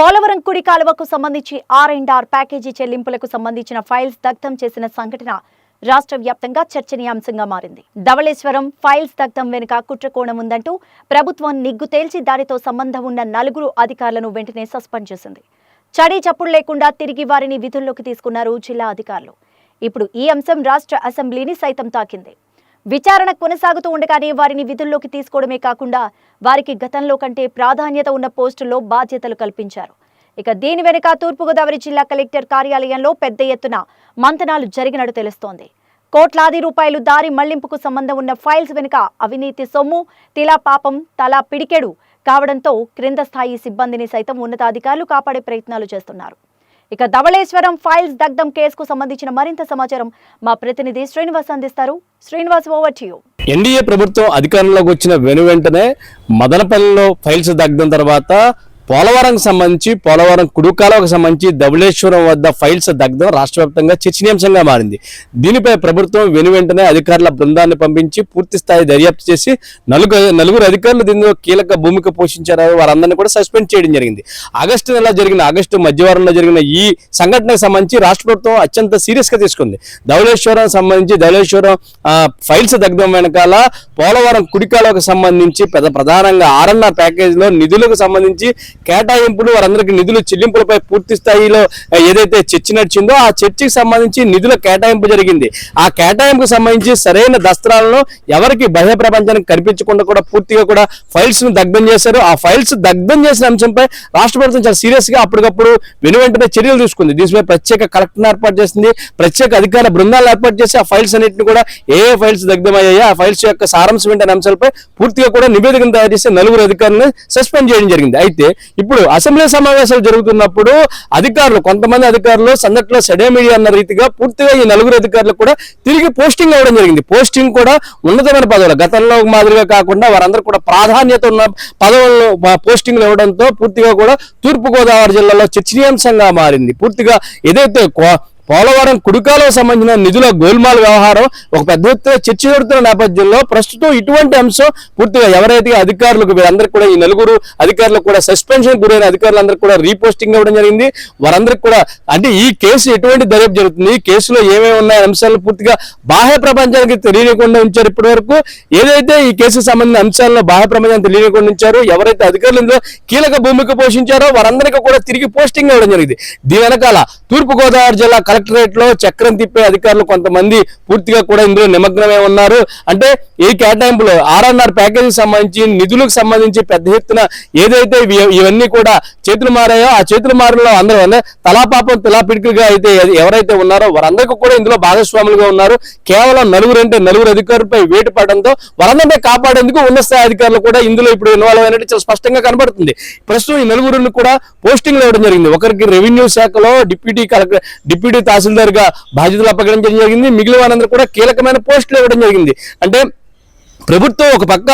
పోలవరం కుడి కాలువకు సంబంధించి ఆర్ అండ్ ఆర్ ప్యాకేజీ చెల్లింపులకు సంబంధించిన ఫైల్స్ దగ్ధం చేసిన సంఘటన రాష్ట్ర వ్యాప్తంగా చర్చనీయాంశంగా మారింది. ధవళేశ్వరం ఫైల్స్ దగ్ధం వెనుక కుట్రకోణం ఉందంటూ ప్రభుత్వం నిగ్గు తేల్చి దానితో సంబంధం ఉన్న నలుగురు అధికారులను వెంటనే సస్పెండ్ చేసింది. చడీ చప్పుడు లేకుండా తిరిగి వారిని విధుల్లోకి తీసుకున్నారు జిల్లా అధికారులు. ఇప్పుడు ఈ అంశం రాష్ట్ర అసెంబ్లీని సైతం తాకింది. విచారణ కొనసాగుతూ ఉండగానే వారిని విధుల్లోకి తీసుకోవడమే కాకుండా వారికి గతంలో కంటే ప్రాధాన్యత ఉన్న పోస్టుల్లో బాధ్యతలు కల్పించారు. ఇక దీని వెనుక తూర్పుగోదావరి జిల్లా కలెక్టర్ కార్యాలయంలో పెద్ద ఎత్తున మంతనాలు జరిగినట్టు తెలుస్తోంది. కోట్లాది రూపాయలు దారి మళ్ళింపుకు సంబంధం ఉన్న ఫైల్స్ వెనుక అవినీతి సొమ్ము తిలా పాపం తలా పిడికెడు కావడంతో క్రింద స్థాయి సిబ్బందిని సైతం ఉన్నతాధికారులు కాపాడే ప్రయత్నాలు చేస్తున్నారు. ఇక ధవళేశ్వరం ఫైల్స్ దగ్ధం కేసుకు సంబంధించిన మరింత సమాచారం మా ప్రతినిధి శ్రీనివాస్ అందిస్తారు. శ్రీనివాస్ ఓవర్ టు ఎన్డీఏ ప్రభుత్వం అధికారంలోకి వచ్చిన వెను వెంటనే మదనపల్లిలో ఫైల్స్ దగ్ధం తర్వాత పోలవరం సంబంధించి పోలవరం కుడుకాలకు సంబంధించి ధవళేశ్వరం వద్ద ఫైల్స్ దగ్ధం రాష్ట్ర వ్యాప్తంగా చర్చనీయాంశంగా మారింది. దీనిపై ప్రభుత్వం వెను వెంటనే అధికారుల బృందాన్ని పంపించి పూర్తి స్థాయి దర్యాప్తు చేసి నలుగురు నలుగురు అధికారులు దీనిలో కీలక భూమిక పోషించారు వారందరినీ కూడా సస్పెండ్ చేయడం జరిగింది. ఆగస్టు నెల జరిగిన ఆగస్టు మధ్యవారంలో జరిగిన ఈ సంఘటనకు సంబంధించి రాష్ట్ర ప్రభుత్వం అత్యంత సీరియస్గా తీసుకుంది. ధవళేశ్వరం సంబంధించి ధవళేశ్వరం ఫైల్స్ దగ్ధం వెనకాల పోలవరం కుడికాలకు సంబంధించి పెద్ద ప్రధానంగా ఆర్ఎన్ఆర్ ప్యాకేజీలో నిధులకు సంబంధించి కేటాయింపులు వారందరికీ నిధులు చెల్లింపులపై పూర్తి స్థాయిలో ఏదైతే చర్చ నడిచిందో ఆ చర్చకి సంబంధించి నిధుల కేటాయింపు జరిగింది. ఆ కేటాయింపుకు సంబంధించి సరైన దస్త్రాలను ఎవరికి బహ్య ప్రపంచానికి కనిపించకుండా కూడా పూర్తిగా కూడా ఫైల్స్ను దగ్ధం చేశారు. ఆ ఫైల్స్ దగ్ధం చేసిన అంశంపై రాష్ట్ర ప్రభుత్వం చాలా సీరియస్గా అప్పటికప్పుడు వెను వెంటనే చర్యలు తీసుకుంది. దీనిపై ప్రత్యేక కలెక్టర్ ఏర్పాటు చేసింది ప్రత్యేక అధికార బృందాలు ఏర్పాటు చేసి ఆ ఫైల్స్ అన్నింటిని కూడా ఏ ఫైల్స్ దగ్ధమయ్యాయో ఆ ఫైల్స్ యొక్క సారాంశం ఏంటనే అంశాలపై పూర్తిగా కూడా నివేదికను తయారు చేసి నలుగురు అధికారులను సస్పెండ్ చేయడం జరిగింది. అయితే ఇప్పుడు అసెంబ్లీ సమావేశాలు జరుగుతున్నప్పుడు అధికారులు కొంతమంది అధికారులు సందట్లో మీడియా అన్న రీతిగా పూర్తిగా ఈ నలుగురు అధికారులు కూడా తిరిగి పోస్టింగ్ అవ్వడం జరిగింది. పోస్టింగ్ కూడా ఉన్నతమైన పదవులు. గతంలో మాదిరిగా కాకుండా వారందరూ కూడా ప్రాధాన్యత ఉన్న పదవుల్లో పోస్టింగ్లు ఇవ్వడంతో పూర్తిగా కూడా తూర్పుగోదావరి జిల్లాలో చర్చనీయాంశంగా మారింది. పూర్తిగా ఏదైతే కో- పోలవరం కుడికాలకు సంబంధించిన నిధుల గోల్మాల్ వ్యవహారం ఒక పెద్ద ఎత్తున చర్చ జరుగుతున్న నేపథ్యంలో ప్రస్తుతం ఇటువంటి అంశం పూర్తిగా ఎవరైతే అధికారులకు వీరందరికీ కూడా ఈ నలుగురు అధికారులకు కూడా సస్పెన్షన్ గురైన అధికారులందరికీ కూడా రీపోస్టింగ్ అవ్వడం జరిగింది. వారందరికీ కూడా అంటే ఈ కేసు ఎటువంటి దర్యాప్తు జరుగుతుంది? ఈ కేసులో ఏమేమి ఉన్నాయి? అంశాలను పూర్తిగా బాహ్య ప్రపంచానికి తెలియకుండా ఉంచారు ఇప్పటి వరకు ఏదైతే ఈ కేసుకు సంబంధించిన అంశాలను బాహ్య ప్రపంచానికి తెలియకుండా ఉంచారు ఎవరైతే అధికారులు ఇందులో కీలక భూమిక పోషించారో వారందరికీ కూడా తిరిగి పోస్టింగ్ అవ్వడం జరిగింది. దీని వెనకాల తూర్పు గోదావరి జిల్లా కలెక్టరేట్లో చక్రం తిప్పే అధికారులు కొంతమంది పూర్తిగా కూడా ఇందులో నిమగ్నమై ఉన్నారు. అంటే ఈ కేటాయింపులో ఆర్ఎన్ఆర్ ప్యాకేజీకి సంబంధించి నిధులకు సంబంధించి పెద్ద ఎత్తున ఏదైతే ఇవన్నీ కూడా చేతులు మారాయో ఆ చేతులు మారలో అందరూ తలాపాపం తలాపిడికలుగా అయితే ఎవరైతే ఉన్నారో వారందరికీ కూడా ఇందులో భాగస్వాములుగా ఉన్నారు. కేవలం నలుగురు అంటే నలుగురు అధికారులపై వేటు పడడంతో వారందరినీ కాపాడేందుకు ఉన్నత స్థాయి అధికారులు కూడా ఇందులో ఇప్పుడు ఇన్వాల్వ్ అయినట్టు చాలా స్పష్టంగా కనబడుతుంది. ప్రస్తుతం ఈ నలుగురిని కూడా పోస్టింగ్లు ఇవ్వడం జరిగింది. ఒకరికి రెవెన్యూ శాఖలో డిప్యూటీ కలెక్టర్ డిప్యూటీ తహసీల్దార్గా బాధ్యతలు అప్పగించడం జరిగింది. మిగిలిన వారందరూ కూడా కీలకమైన పోస్టులు ఇవ్వడం జరిగింది. అంటే ప్రభుత్వం ఒక పక్క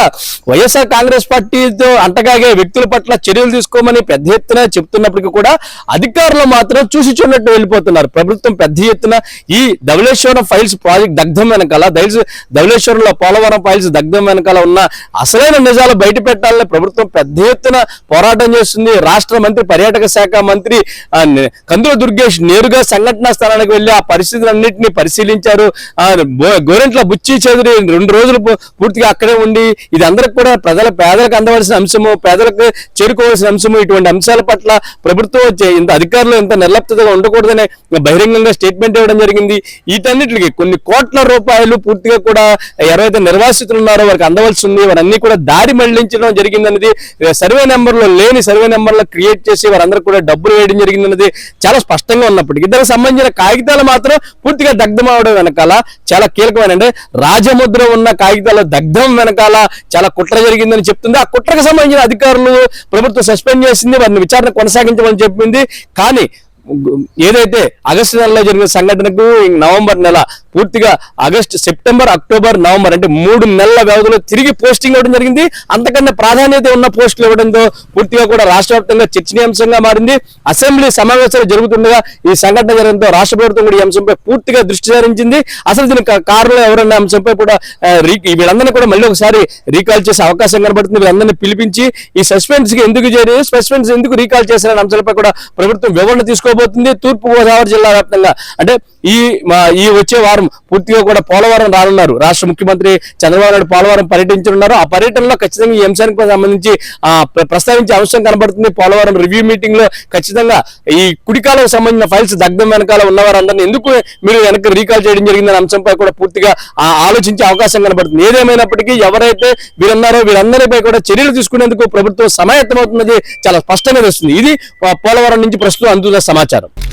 వైఎస్ఆర్ కాంగ్రెస్ పార్టీతో అంటగాగే వ్యక్తుల పట్ల చర్యలు తీసుకోమని పెద్ద ఎత్తున చెప్తున్నప్పటికీ కూడా అధికారులు మాత్రం చూసి చూడట్టు వెళ్ళిపోతున్నారు. ప్రభుత్వం పెద్ద ఎత్తున ఈ ధవలేశ్వరం ఫైల్స్ ప్రాజెక్ట్ దగ్ధం వెనకాల దైల్స్ ధవలేశ్వరంలో పోలవరం ఫైల్స్ దగ్ధం వెనకాల ఉన్న అసలైన నిజాలు బయట పెట్టాలని ప్రభుత్వం పెద్ద ఎత్తున పోరాటం చేస్తుంది. రాష్ట్ర మంత్రి పర్యాటక శాఖ మంత్రి కందుల దుర్గేష్ నేరుగా సంఘటనా స్థలానికి వెళ్ళి ఆ పరిస్థితులన్నింటినీ పరిశీలించారు. గోరెంట్ల బుచ్చి చౌదరి రెండు రోజులు పూర్తిగా పూర్తిగా అక్కడే ఉండి ఇది అందరికి కూడా ప్రజల పేదలకు అందవలసిన అంశము పేదలకు చేరుకోవాల్సిన అంశము ఇటువంటి అంశాల పట్ల ప్రభుత్వం ఇంత అధికారులు ఇంత నిర్లప్తగా ఉండకూడదనే బహిరంగంగా స్టేట్మెంట్ ఇవ్వడం జరిగింది. వీటన్నిటికి కొన్ని కోట్ల రూపాయలు పూర్తిగా కూడా ఎవరైతే నిర్వాసితులు ఉన్నారో వారికి అందవలసి ఉంది. వారన్నీ కూడా దారి మళ్ళించడం జరిగిందన్నది సర్వే నెంబర్లో లేని సర్వే నెంబర్లో క్రియేట్ చేసి వారందరూ కూడా డబ్బులు వేయడం జరిగిందన్నది చాలా స్పష్టంగా ఉన్నప్పటికీ దానికి సంబంధించిన కాగితాలు మాత్రం పూర్తిగా దగ్ధం వెనకాల చాలా కీలకమైన అంటే రాజముద్ర ఉన్న కాగితాల దగ్ధం వెనకాల చాలా కుట్ర జరిగిందని చెప్తుంది. ఆ కుట్రకు సంబంధించిన అధికారులు ప్రభుత్వం సస్పెండ్ చేసింది వారిని విచారణ కొనసాగించమని చెప్పింది. కానీ ఏదైతే ఆగస్టు నెలలో జరిగిన సంఘటనకు నవంబర్ నెల పూర్తిగా ఆగస్టు సెప్టెంబర్ అక్టోబర్ నవంబర్ అంటే మూడు నెలల వ్యవధిలో తిరిగి పోస్టింగ్ ఇవ్వడం జరిగింది. అంతకన్నా ప్రాధాన్యత ఉన్న పోస్టులు ఇవ్వడంతో పూర్తిగా కూడా రాష్ట్ర వ్యాప్తంగా చర్చనీయాంశంగా మారింది. అసెంబ్లీ సమావేశాలు జరుగుతుండగా ఈ సంఘటన జరగడంతో రాష్ట్ర ప్రభుత్వం కూడా ఈ అంశంపై పూర్తిగా దృష్టి సారించింది. అసలు దీనికి కారణం ఎవరన్న అంశంపై కూడా రీ- వీళ్ళందరినీ కూడా మళ్ళీ ఒకసారి రీకాల్ చేసే అవకాశం కనబడుతుంది. వీళ్ళందరినీ పిలిపించి ఈ సస్పెన్స్కి ఎందుకు చేరి సస్పెన్స్ ఎందుకు రీకాల్ చేశారనే అంశాలపై కూడా ప్రభుత్వం వివరణ తీసుకో తూర్పు గోదావరి జిల్లా వ్యాప్తంగా. అంటే ఈ ఈ వచ్చే వారం పూర్తిగా కూడా పోలవరం రానున్నారు. రాష్ట్ర ముఖ్యమంత్రి చంద్రబాబు నాయుడు పోలవరం పర్యటించనున్నారు. ఆ పర్యటనలో ఖచ్చితంగా ఈ అంశానికి సంబంధించి ప్రస్తావించే అంశం కనబడుతుంది. పోలవరం రివ్యూ మీటింగ్లో ఖచ్చితంగా ఈ కుడికాలకు సంబంధించిన ఫైల్స్ దగ్ధం వెనకాల ఉన్నవారందరినీ ఎందుకు మీరు వెనక రీకాల్ చేయడం జరిగిందనే అంశంపై కూడా పూర్తిగా ఆ, ఆలోచించే అవకాశం కనబడుతుంది. ఏదేమైనప్పటికీ ఎవరైతే వీరున్నారో వీరందరిపై కూడా చర్యలు తీసుకునేందుకు ప్రభుత్వం సమాయత్తమవుతున్నది చాలా స్పష్టంగా వస్తుంది ఇది పోలవరం నుంచి ప్రస్తుతం అందుతున్న సమాచారం